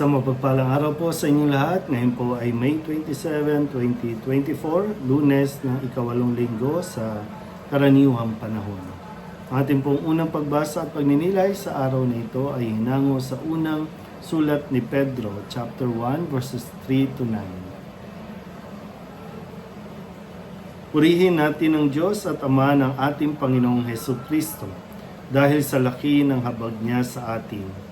Isang mapagpalang araw po sa inyong lahat. Ngayon po ay May 27, 2024, lunes ng ikawalong linggo sa karaniwang panahon. Ang ating pong unang pagbasa at pagninilay sa araw na ito ay hinango sa unang sulat ni Pedro, chapter 1, verses 3 to 9. Purihin natin ang Diyos at Ama ng ating Panginoong Heso Kristo dahil sa laki ng habag niya sa atin.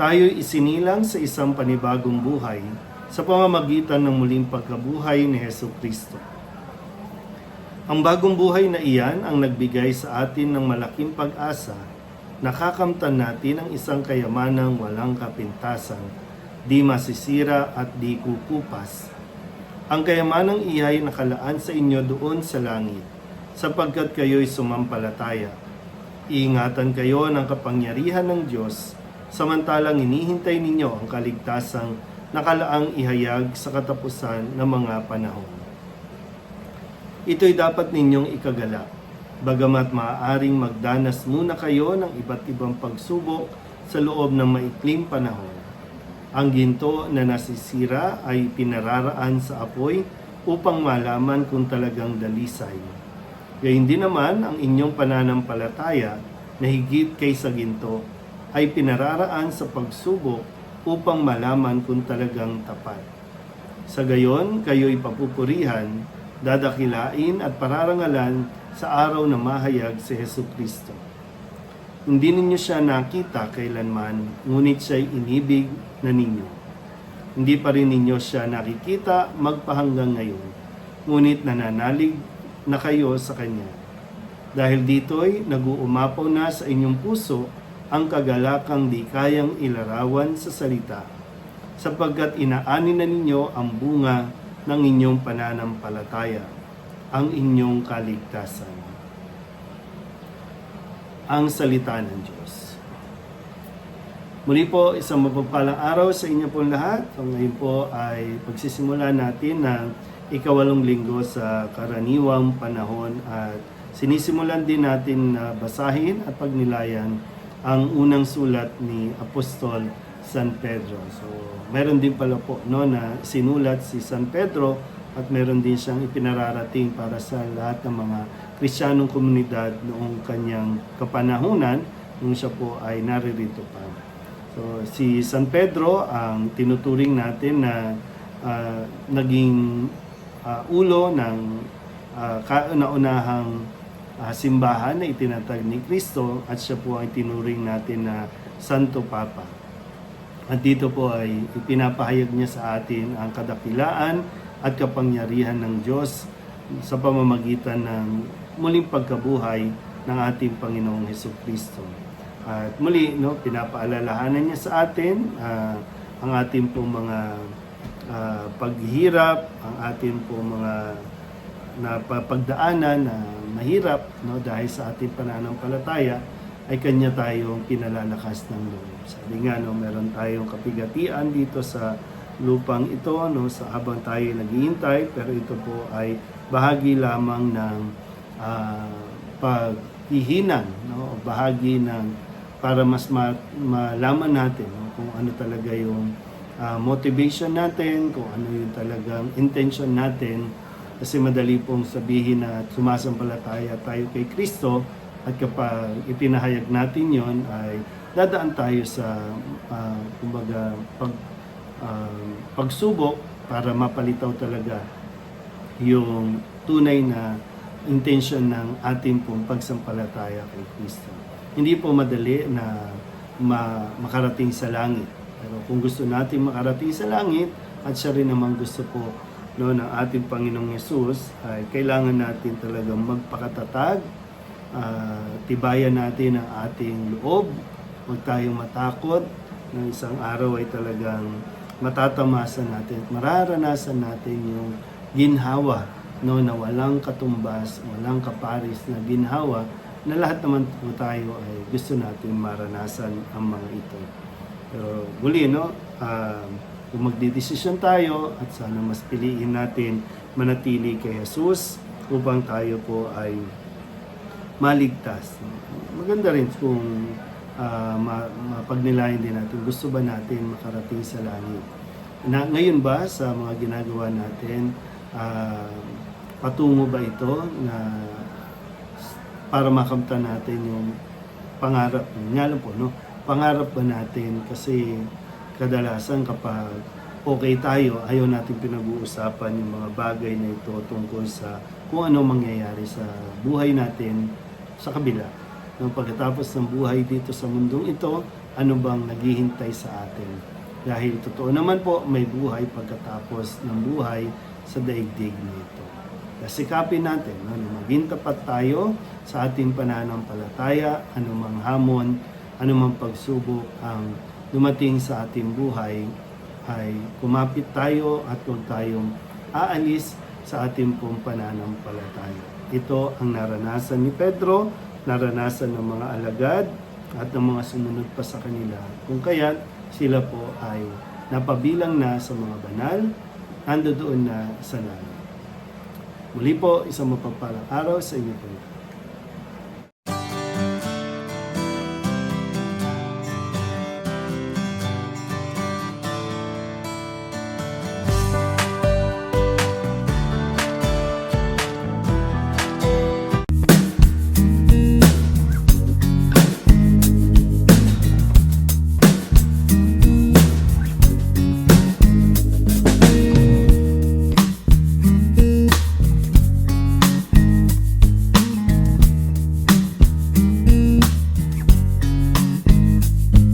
Tayo'y isinilang sa isang panibagong buhay sa pamamagitan ng muling pagkabuhay ni Heso Kristo. Ang bagong buhay na iyan ang nagbigay sa atin ng malaking pag-asa nakakamtan natin ang isang kayamanang walang kapintasan, di masisira at di kukupas. Ang kayamanang iyay nakalaan sa inyo doon sa langit, sapagkat kayo'y sumampalataya. Iingatan kayo ng kapangyarihan ng Diyos, samantalang inihintay ninyo ang kaligtasang nakalaang ihayag sa katapusan ng mga panahon. Ito'y dapat ninyong ikagala, bagamat maaaring magdanas muna kayo ng iba't ibang pagsubok sa loob ng maikling panahon. Ang ginto na nasisira ay pinararaan sa apoy upang malaman kung talagang dalisay. Gayun din naman ang inyong pananampalataya na higit kaysa ginto ay pinararaan sa pagsubok upang malaman kung talagang tapat. Sa gayon, kayo'y papupurihan, dadakilain at pararangalan sa araw na mahayag si Heso Kristo. Hindi ninyo siya nakita kailanman, ngunit siya'y inibig na ninyo. Hindi pa rin ninyo siya nakikita magpahanggang ngayon, ngunit nananalig na kayo sa Kanya. Dahil dito'y nag-uumapaw na sa inyong puso ang kagalakang di kayang ilarawan sa salita, sapagkat inaani na ninyo ang bunga ng inyong pananampalataya, ang inyong kaligtasan ang salita ng Diyos. Muli po, isang mapagpalang araw sa inyo po lahat. So, ngayon po ay pagsisimula natin ng ikawalong linggo sa karaniwang panahon at sinisimulan din natin na basahin at pagnilayan ang unang sulat ni Apostol San Pedro. So, meron din pala po no, na sinulat si San Pedro at meron din siyang ipinararating para sa lahat ng mga Kristiyanong komunidad noong kanyang kapanahunan nung siya po ay naririto pa. So si San Pedro ang tinuturing natin na ah, naging ah, ulo ng uh, kauna-unahang ah, simbahan na itinatag ni Kristo at siya po ay tinuring natin na Santo Papa. At dito po ay ipinapahayag niya sa atin ang kadakilaan at kapangyarihan ng Diyos sa pamamagitan ng muling pagkabuhay ng ating Panginoong Heso Kristo. At muli, no, pinapaalalahanan niya sa atin ah, ang ating po mga ah, paghihirap, ang ating po mga napapagdaanan na mahirap no, dahil sa ating pananampalataya ay kanya tayong pinalalakas ng loob. Sabi nga, no, meron tayong kapigatian dito sa lupang ito no sa habang tayo naghihintay pero ito po ay bahagi lamang ng ah, paghihinang no bahagi ng para mas ma- malaman natin no, kung ano talaga yung ah, motivation natin kung ano yung talagang intention natin kasi madali pong sabihin na sumasampalataya tayo kay Kristo at kapag ipinahayag natin yon ay dadaan tayo sa ah, kumbaga pag um, pagsubok para mapalitaw talaga yung tunay na intention ng ating pong pagsampalataya kay Kristo. Hindi po madali na ma- makarating sa langit. Pero kung gusto natin makarating sa langit, at siya rin naman gusto po no, ng ating Panginoong Yesus, ay kailangan natin talagang magpakatatag, ah, tibayan natin ang ating loob, huwag tayong matakot, na isang araw ay talagang matatamasan natin at mararanasan natin yung ginhawa no na walang katumbas, walang kaparis na ginhawa na lahat naman po tayo ay gusto natin maranasan ang mga ito. Pero muli no, ah, kung magdidesisyon tayo at sana mas piliin natin manatili kay Jesus upang tayo po ay maligtas. Maganda rin kung ma- mapagnilayan din natin. Gusto ba natin makarating sa langit? Na, ngayon ba sa mga ginagawa natin, ah, patungo ba ito na para makamtan natin yung pangarap. Nga lang po, no? Pangarap ba natin kasi kadalasan kapag okay tayo, ayaw natin pinag-uusapan yung mga bagay na ito tungkol sa kung ano mangyayari sa buhay natin sa kabila. No, pagkatapos ng buhay dito sa mundong ito, ano bang naghihintay sa atin? Dahil totoo naman po, may buhay pagkatapos ng buhay sa daigdig nito. Sikapin natin no, na maging tapat tayo sa ating pananampalataya, anumang hamon, anumang pagsubok ang dumating sa ating buhay ay kumapit tayo at huwag tayong aalis sa ating pong pananampalataya. Ito ang naranasan ni Pedro, naranasan ng mga alagad at ng mga sumunod pa sa kanila. Kung kaya sila po ay napabilang na sa mga banal, ando doon na sa langit. Muli po, isang mapagpalang araw sa inyo po.